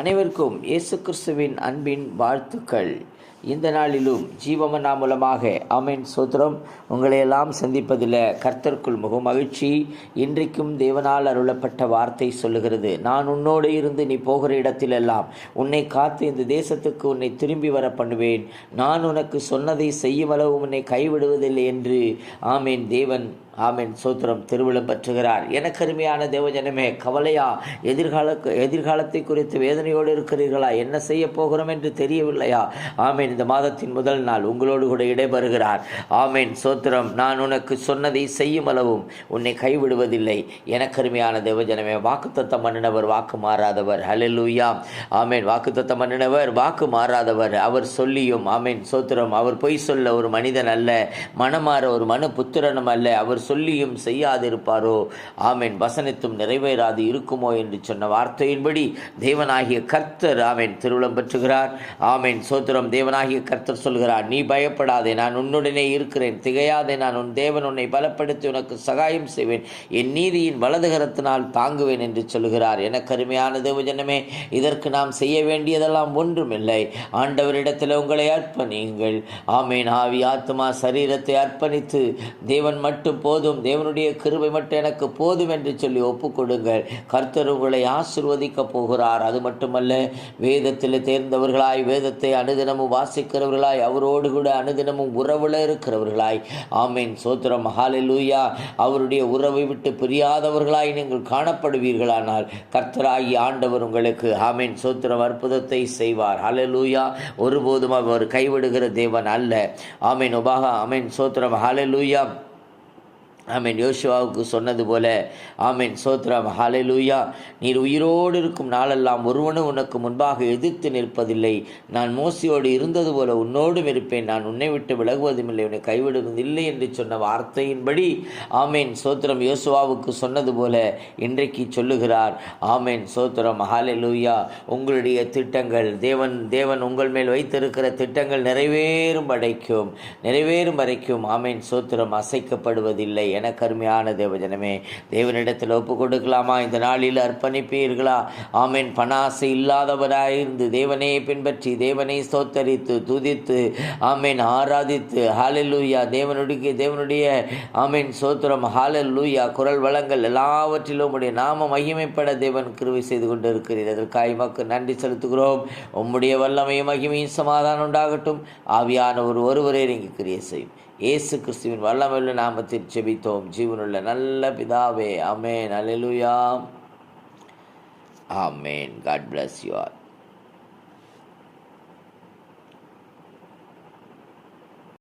அனைவருக்கும் இயேசு கிறிஸ்துவின் அன்பின் வாழ்த்துக்கள். இந்த நாளிலும் ஜீவமனா மூலமாக அமீன் சோத்திரம் உங்களையெல்லாம் சந்திப்பதில் கர்த்தருக்குள் முக மகிழ்ச்சி. இன்றைக்கும் தேவனால் அருளப்பட்ட வார்த்தை சொல்லுகிறது நான் உன்னோடு இருந்து நீ போகிற இடத்திலெல்லாம் உன்னை காத்து இந்த தேசத்துக்கு உன்னை திரும்பி வர பண்ணுவேன். நான் உனக்கு சொன்னதை செய்யும் அளவு உன்னை கைவிடுவதில்லை என்று ஆமேன். தேவன் ஆமீன். சோத்திரம் திருவிழம் பற்றுகிறார். எனக்கு அருமையான தேவஜனமே கவலையா? எதிர்கால எதிர்காலத்தை குறித்து வேதனையோடு இருக்கிறீர்களா? என்ன செய்ய போகிறோம் என்று தெரியவில்லையா? ஆமேன். இந்த மாதத்தின் முதல் நாள் உங்களோடு கூட இடைபெறுகிறார். ஆமேன். சோத்திரம் நான் உனக்கு சொன்னதை செய்யும் அளவும் உன்னை கைவிடுவதில்லை. எனக்கருமையான தேவஜனமே வாக்குத்தத்தம் பண்ணினவர் வாக்கு மாறாதவர். ஹலெலூயா ஆமேன். வாக்குத்தத்தம் பண்ணினவர் வாக்கு மாறாதவர். அவர் சொல்லியும் ஆமேன். சோத்திரம் அவர் பொய் சொல்ல ஒரு மனிதன் அல்ல. மனமாற ஒரு மனு புத்திரனும் அல்ல. அவர் சொல்லியும் செய்யாதிருப்பாரோ? ஆமேன். வசனித்தும் நிறைவேறாது இருக்குமோ என்று சொன்ன வார்த்தையின்படி தேவனாகிய கர்த்தர் ஆமேன் திருவிழம் பெற்றுகிறார். ஆமேன். சோத்திரம் தேவனாகிய கர்த்தர் சொல்கிறார் நீ பயப்படாதே நான் உன்னுடனே இருக்கிறேன். திகையாதே நான் உன் தேவன் உன்னை பலப்படுத்தி உனக்கு சகாயம் செய்வேன். என் நீதியின் வலதுகரத்தினால் தாங்குவேன் என்று சொல்கிறார். எனக்கு அருமையான தேவஜனமே இதற்கு நாம் செய்ய வேண்டியதெல்லாம் ஒன்றுமில்லை. ஆண்டவரிடத்தில் உங்களை அர்ப்பணியுங்கள். ஆமேன். ஆவி ஆத்மா சரீரத்தை அர்ப்பணித்து தேவன் மட்டும் போதும் தேவனுடைய கிருபை மட்டும் எனக்கு போதும் என்று சொல்லி ஒப்புக்கொடுங்கள். கர்த்தர் உங்களை ஆசிர்வதிக்கப் போகிறார். அது மட்டுமல்ல வேதத்தில் தேர்ந்தவர்களாய் வேதத்தை அனுதினமும் வாசிக்கிறவர்களாய் அவரோடு கூட அனுதினமும் உறவுல இருக்கிறவர்களாய். ஆமீன். சோத்திரம். ஹாலெலூயா அவருடைய உறவை விட்டு பிரியாதவர்களாய் நீங்கள் காணப்படுவீர்களானால் கர்த்தராகி ஆண்டவர் உங்களுக்கு ஆமீன். சோத்திரம். அற்புதத்தை செய்வார். ஹலலூயா ஒருபோதும் அவர் கைவிடுகிற தேவன் அல்ல. ஆமீன். உபாகா. ஆமீன். சோத்திரம். ஹலலூயா ஆமீன். யோசுவாவுக்கு சொன்னது போல ஆமீன். சோத்ரம் ஹலலூயா நீர் உயிரோடு இருக்கும் நாளெல்லாம் ஒருவனும் உனக்கு முன்பாக எதிர்த்து நிற்பதில்லை. நான் மோசியோடு இருந்தது போல உன்னோடும் இருப்பேன். நான் உன்னை விட்டு விலகுவதும் இல்லை உன்னை கைவிடுவதில்லை என்று சொன்ன வார்த்தையின்படி ஆமீன். சோத்திரம் யோசுவாவுக்கு சொன்னது போல இன்றைக்கு சொல்லுகிறார். ஆமீன். சோத்திரம் ஹலலூயா உங்களுடைய திட்டங்கள் தேவன் தேவன் உங்கள் மேல் வைத்திருக்கிற திட்டங்கள் நிறைவேறும் வரைக்கும் நிறைவேறும் வரைக்கும் ஆமீன். சோத்திரம் அசைக்கப்படுவதில்லை. என கருமையான தேவஜனமே தேவனிடத்தில் ஒப்பு கொடுக்கலாமா இந்த நாளில் அர்ப்பணிப்பீர்களா? ஆமேன். பணாசு இல்லாதவராயிருந்து தேவனை பின்பற்றி தேவனை ஸ்தோத்தரித்து துதித்து ஆமேன். ஆராதித்து ஹாலலூயா தேவனுடைய தேவனுடைய ஆமேன் சோத்திரம் ஹாலெலூயா குரல் வளங்கள் எல்லாவற்றிலும் உடைய நாம மகிமைப்பட தேவன் கிருவை செய்து கொண்டு இருக்கிறீர் அதற்காக மக்கள் நன்றி செலுத்துகிறோம். உம்முடைய வல்லமையும் மகிமையும் சமாதானம் உண்டாகட்டும். ஆவியான ஒரு ஒருவரே நீங்கள் கிரியை செய்யும் இயேசு கிறிஸ்துவின் வல்லமையுள்ள நாமத்தில் செபித்தோம் ஜீவனுள்ள நல்ல பிதாவே. அமேன் அலெலுயா ஆமேன். God bless you R